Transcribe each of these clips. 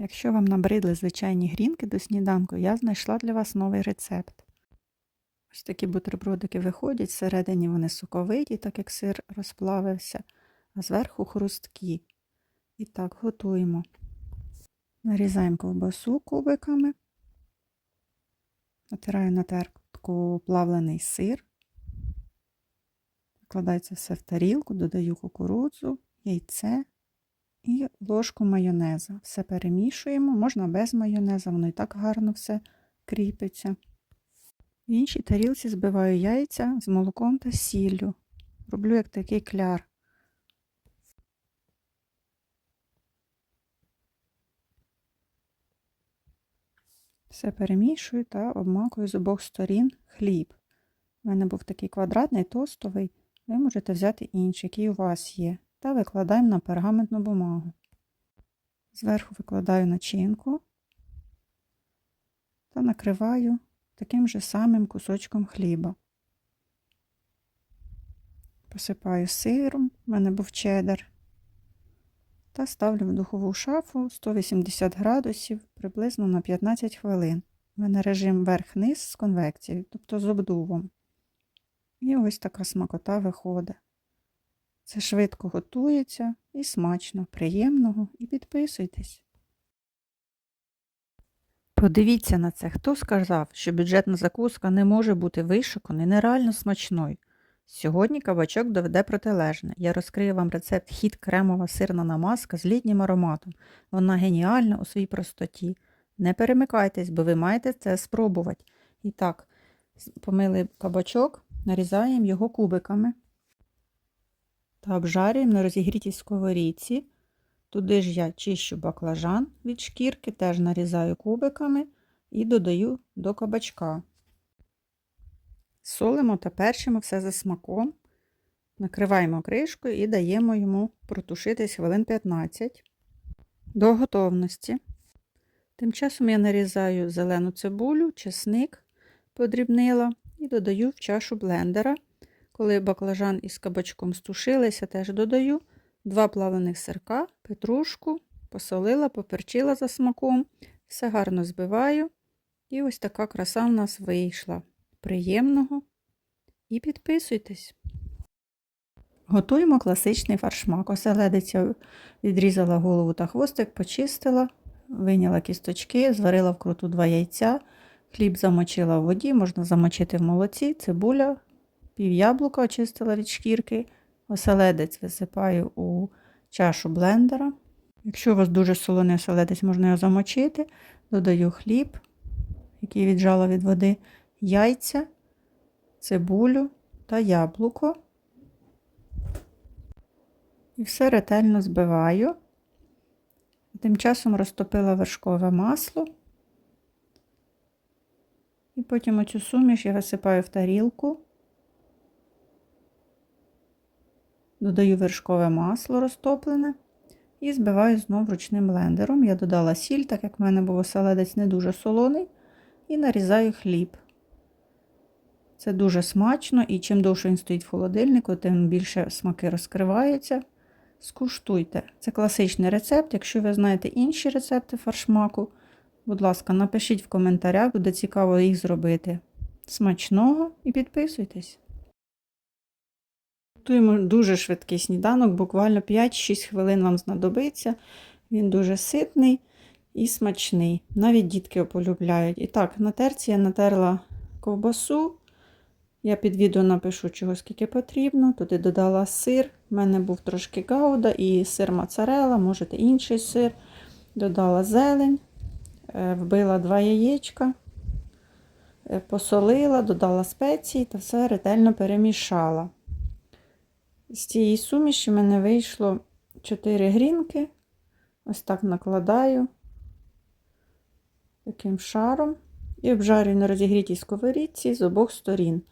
Якщо вам набридли звичайні грінки до сніданку, я знайшла для вас новий рецепт. Ось такі бутербродики виходять, всередині вони соковиті, так як сир розплавився, а зверху хрусткі. І так, готуємо. Нарізаємо ковбасу кубиками. Натираю на терку плавлений сир. Викладається все в тарілку, додаю кукурудзу, яйце і ложку майонеза. Все перемішуємо, можна без майонеза, воно і так гарно все кріпиться. В іншій тарілці збиваю яйця з молоком та сіллю. Роблю як такий кляр. Все перемішую та обмакую з обох сторін хліб. У мене був такий квадратний тостовий, ви можете взяти інший, який у вас є, та викладаємо на пергаментну бумагу. Зверху викладаю начинку та накриваю таким же самим кусочком хліба. Посипаю сиром, у мене був чеддер, та ставлю в духову шафу 180 градусів приблизно на 15 хвилин. У мене режим верх-низ з конвекцією, тобто з обдувом. І ось така смакота виходить. Це швидко готується і смачно, приємного і підписуйтесь. Подивіться на це, хто сказав, що бюджетна закуска не може бути вишуканою, нереально смачною. Сьогодні кабачок доведе протилежне. Я розкрию вам рецепт хіт кремова сирна намазка з літнім ароматом. Вона геніальна у своїй простоті. Не перемикайтесь, бо ви маєте це спробувати. І так, помили кабачок, нарізаємо його кубиками та обжарюємо на розігрітій сковорідці. Туди ж я чищу баклажан від шкірки, теж нарізаю кубиками і додаю до кабачка. Солимо та перчимо все за смаком, накриваємо кришкою і даємо йому протушитись хвилин 15 до готовності. Тим часом я нарізаю зелену цибулю, чесник подрібнила і додаю в чашу блендера. Коли баклажан із кабачком стушилися, теж додаю два плавлених сирка, петрушку, посолила, поперчила за смаком, все гарно збиваю. І ось така краса в нас вийшла. Приємного і підписуйтесь. Готуємо класичний фаршмак. Оселедиця відрізала голову та хвостик, почистила, виняла кісточки, зварила вкруту два яйця, хліб замочила в воді, можна замочити в молоці, цибуля, пів яблука очистила від шкірки, оселедець висипаю у чашу блендера. Якщо у вас дуже солоний оселедець, можна його замочити, додаю хліб, який віджала від води, яйця, цибулю та яблуко. І все ретельно збиваю. Тим часом розтопила вершкове масло. І потім оцю суміш я висипаю в тарілку. Додаю вершкове масло розтоплене і збиваю знов ручним блендером. Я додала сіль, так як в мене був оселедець не дуже солоний, і нарізаю хліб. Це дуже смачно, і чим довше він стоїть в холодильнику, тим більше смаки розкриваються. Скуштуйте. Це класичний рецепт. Якщо ви знаєте інші рецепти фаршмаку, будь ласка, напишіть в коментарях, буде цікаво їх зробити. Смачного і підписуйтесь. Готуємо дуже швидкий сніданок, буквально 5-6 хвилин вам знадобиться. Він дуже ситний і смачний. Навіть дітки полюбляють. І так, на терці я натерла ковбасу. Я під відео напишу, чого скільки потрібно. Туди додала сир. У мене був трошки гауда і сир моцарелла, можете інший сир. Додала зелень, е, вбила два яєчка, е, посолила, додала спеції та все ретельно перемішала. З цієї суміші в мене вийшло 4 грінки. Ось так накладаю таким шаром і обжарюю на розігрітій сковорідці з обох сторін.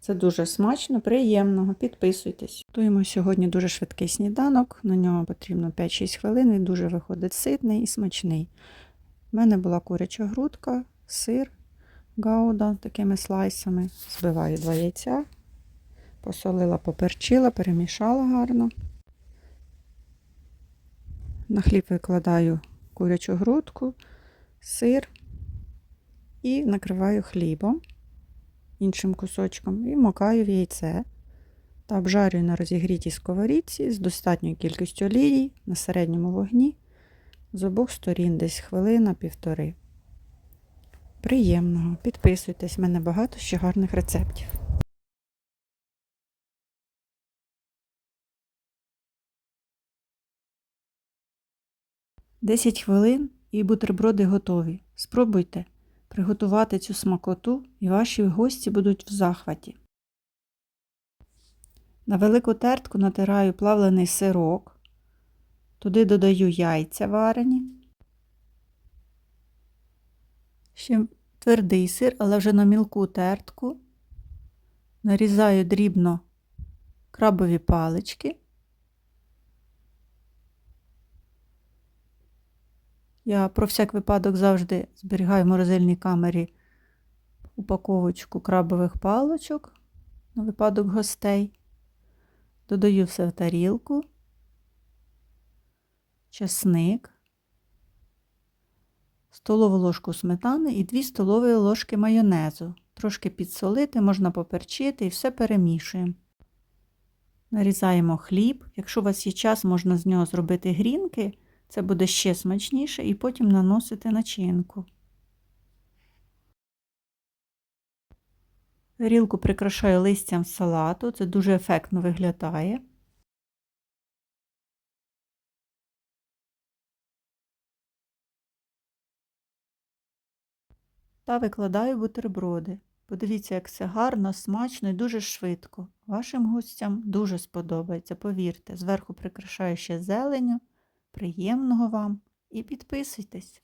Це дуже смачно, приємного. Підписуйтесь. Готуємо сьогодні дуже швидкий сніданок, на нього потрібно 5-6 хвилин, він дуже виходить ситний і смачний. У мене була куряча грудка, сир, гауда такими слайсами. Збиваю два яйця, посолила, поперчила, перемішала гарно. На хліб викладаю курячу грудку, сир і накриваю хлібом іншим кусочком і макаю в яйце та обжарюю на розігрітій сковорідці з достатньою кількістю олії на середньому вогні з обох сторін десь хвилина півтори. Приємного! Підписуйтесь, в мене багато ще гарних рецептів. Десять хвилин і бутерброди готові. Спробуйте приготувати цю смакоту, і ваші гості будуть в захваті. На велику тертку натираю плавлений сирок, туди додаю яйця варені. Ще твердий сир, але вже на мілку тертку. Нарізаю дрібно крабові палички. Я про всяк випадок завжди зберігаю в морозильній камері упаковочку крабових паличок на випадок гостей. Додаю все в тарілку, чесник, столову ложку сметани і 2 столові ложки майонезу. Трошки підсолити, можна поперчити і все перемішуємо. Нарізаємо хліб. Якщо у вас є час, можна з нього зробити грінки. Це буде ще смачніше, і потім наносити начинку. Тарілку прикрашаю листям салату, це дуже ефектно виглядає. Та викладаю бутерброди. Подивіться, як це гарно, смачно і дуже швидко. Вашим гостям дуже сподобається, повірте. Зверху прикрашаю ще зеленю. Приємного вам і підписуйтесь!